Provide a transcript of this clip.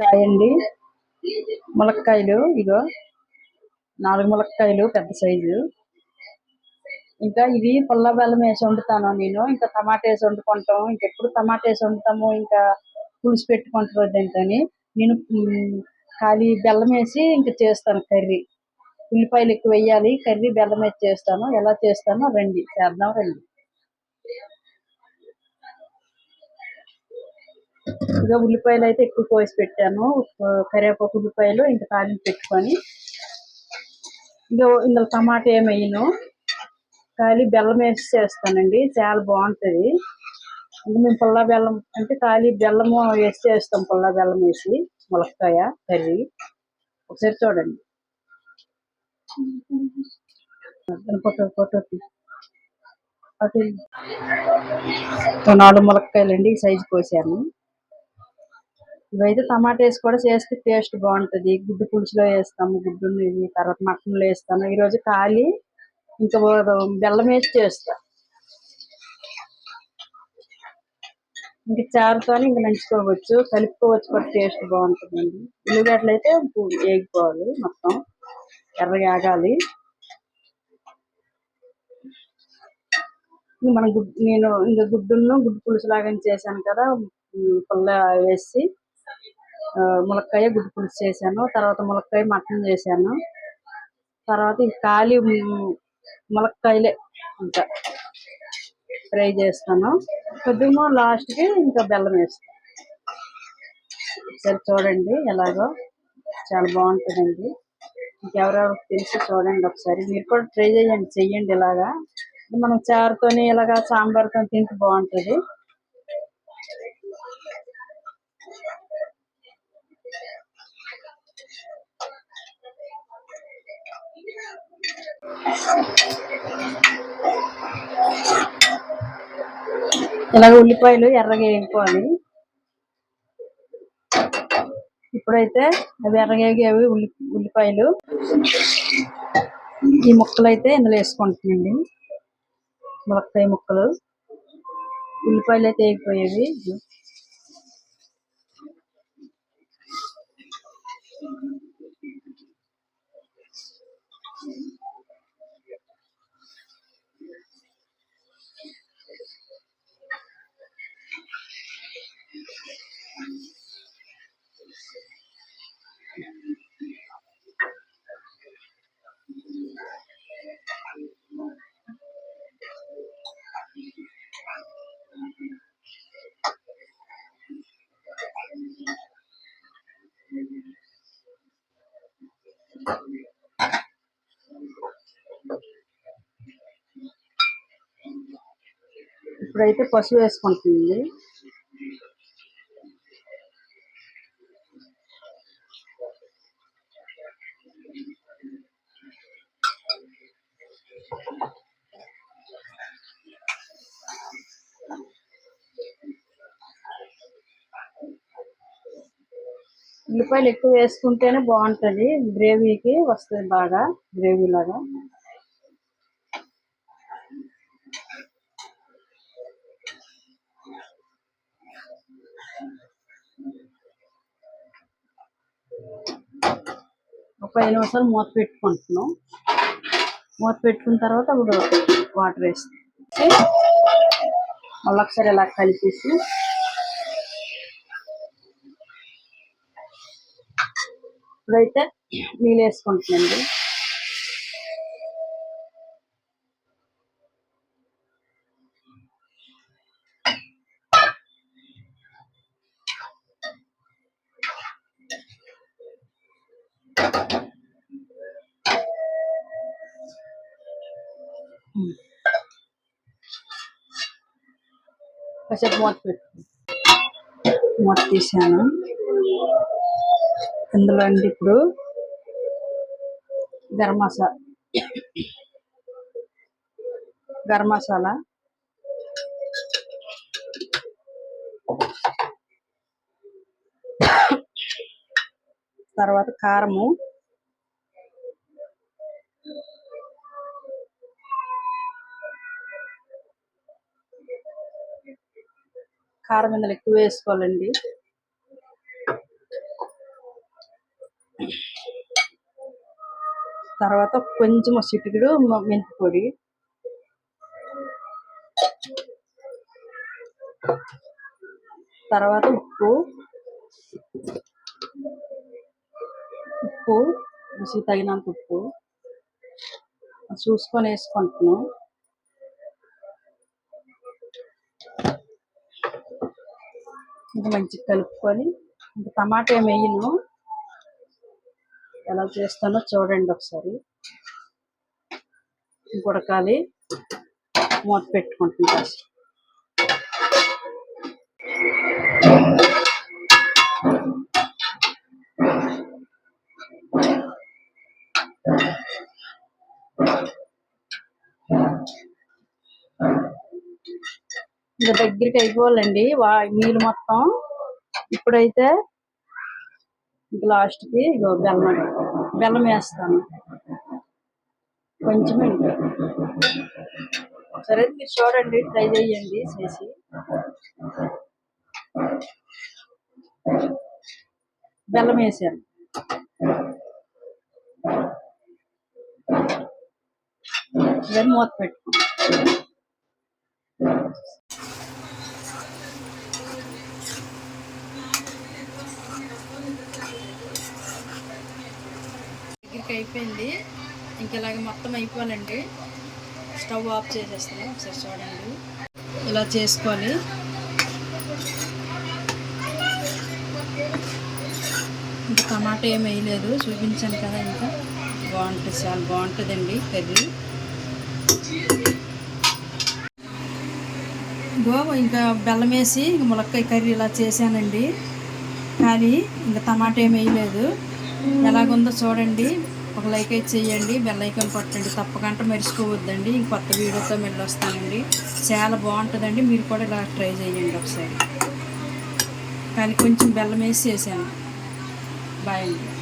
కాయ అండి ములక్కాయలు ఇగో నాలుగు ములక్కాయలు పెద్ద సైజు. ఇంకా ఇవి పుల్ల బెల్లం వేసి వండుతాను నేను. ఇంకా టమాటా వేసి వండుకుంటాం. ఇంకెప్పుడు టమాటా వేసి వండుతాము ఇంకా పులుసు పెట్టుకుంటారు ఏంటని నేను ఖాళీ బెల్లం వేసి ఇంకా చేస్తాను కర్రీ. ఉల్లిపాయలు ఎక్కువ వేయాలి కర్రీ బెల్లం వేసి చేస్తాను. ఎలా చేస్తానో రండి చేద్దాం రండి. ఇక ఉల్లిపాయలు అయితే ఎక్కువ కోసి పెట్టాను కరివేపాకు ఉల్లిపాయలు ఇంకా తాలింపు పెట్టుకొని. ఇక ఇందులో టమాటా ఏమయ్యను ఖాళీ బెల్లం వేసి చేస్తానండి. చాలా బాగుంటది. అంటే మేము పుల్ల బెల్లం అంటే ఖాళీ బెల్లము వేసి చేస్తాం. పుల్ల బెల్లం వేసి ములక్కాయ కర్రీ. ఒకసారి చూడండి. ఫోటో ఫోటో నాలుగు ములక్కాయలండి. ఈ సైజు కోసాను. ఇవైతే టమాటా వేసి కూడా చేస్తే టేస్ట్ బాగుంటది. గుడ్డు పులుసులో వేస్తాము గుడ్డు ఇవి తర్వాత మటన్లో వేస్తాను ఈ రోజు ఇంకా బెల్లం వేసి చేస్తా. ఇంక చారుతో ఇంక నంచుకోవచ్చు. కలుపుకోవచ్చు కూడా టేస్ట్ బాగుంటుందండి. ఉల్లిగడ్డలు అయితే వేగిపోవాలి మొత్తం. ఎర్రగా ఆగాలి. మన గుడ్ నేను ఇంకా గుడ్డును గుడ్డు పులుసు లాగా చేశాను కదా పుల్ల వేసి. ములక్కాయ గుడ్డు పులుసు చేశాను తర్వాత ములక్కాయ మటన్ చేశాను. తర్వాత ఇంక ఖాళీ ములక్కాయలే ఇంకా ఫ్రై చేస్తాను. కొద్దిగా లాస్ట్కి ఇంకా బెల్లం వేస్తాను. సరే చూడండి ఎలాగో. చాలా బాగుంటుందండి. ఇంకెవరెవరికి తెలిసి చూడండి ఒకసారి. మీరు కూడా ట్రై చేయండి చెయ్యండి ఇలాగా. మనం చారుతోని ఇలాగా సాంబార్తో తింటే బాగుంటుంది. ఇలాగ ఉల్లిపాయలు ఎర్రగా వేయించుకోవాలి. ఇప్పుడైతే అవి ఎర్రగేగేవి ఉల్లి ఉల్లిపాయలు. ఈ ముక్కలు అయితే ఇందులో వేసుకుంటున్నాండి ములక్కాయ ముక్కలు. ఉల్లిపాయలు అయితే వేగిపోయేవి. ఇప్పుడైతే పసుపు వేసుకుంటుంది ఉల్లిపాయలు ఎక్కువ వేసుకుంటేనే బాగుంటది. గ్రేవీకి వస్తుంది బాగా గ్రేవీ లాగా. ఒక ఐదు నిమిషాలు మూత పెట్టుకుంటున్నాం. మూత పెట్టుకున్న తర్వాత అప్పుడు వాటర్ వేస్తాం. మళ్ళీ ఒకసారి ఇలా కలిపేసి ఇప్పుడైతే నీళ్ళు వేసుకుంటున్నాండి కాసేపు మూత పెట్టు మూత తీసాను. ఇందులో అండి ఇప్పుడు గరం మసాలా గరం మసాలా. తర్వాత కారము. కారం ఇందులో ఎక్కువ వేసుకోవాలండి. తర్వాత కొంచెం చిటికెడు మెంతి పొడి. తర్వాత ఉప్పు. ఉప్పు రుచి తగినంత ఉప్పు. చూసుకొని వేసుకుంటున్నాం. ఇంకా మంచిగా కలుపుకొని ఇంకా టమాటా ఏమి వేయను. ఎలా చేస్తానో చూడండి ఒకసారి ఉడకాలి మూత పెట్టుకుంటుంది కాస్త. ఇంకా దగ్గరికి అయిపోవాలండి వా నీళ్ళు మొత్తం ఇప్పుడైతే ఇంక లాస్ట్కి ఇగో బెల్లం బెల్లం వేస్తాను. కొంచెం సరే మీరు చూడండి ట్రై చేయండి చేసి. బెల్లం వేసాను. ఇవన్నీ మూత పెట్టు దగ్గరికి అయిపోయింది. ఇంక ఇలాగ మొత్తం అయిపోవాలండి స్టవ్ ఆఫ్ చేసేస్తాను ఒకసారి చూడండి. ఇలా చేసుకోవాలి. ఇంకా టమాటా ఏం వేయలేదు చూపించాను కదా ఇంకా. బాగుంటుంది చాలా బాగుంటుందండి కర్రీ. ఇగో ఇంకా బెల్లం వేసి ములక్కాయ కర్రీ ఇలా చేశానండి. కానీ ఇంకా టమాటా ఏం వేయలేదు. ఎలాగుందో చూడండి. ఒక లైక్ అయితే చేయండి బెల్ ఐకాన్ పట్టండి తప్పకుండా మర్చిపోవద్దండి. ఇంక కొత్త వీడియోతో మళ్ళీ వస్తానండి. చాలా బాగుంటుందండి. మీరు కూడా ఇలా ట్రై చేయండి ఒకసారి. కానీ కొంచెం బెల్లం వేసి చేశాను. బాయ్ అండి.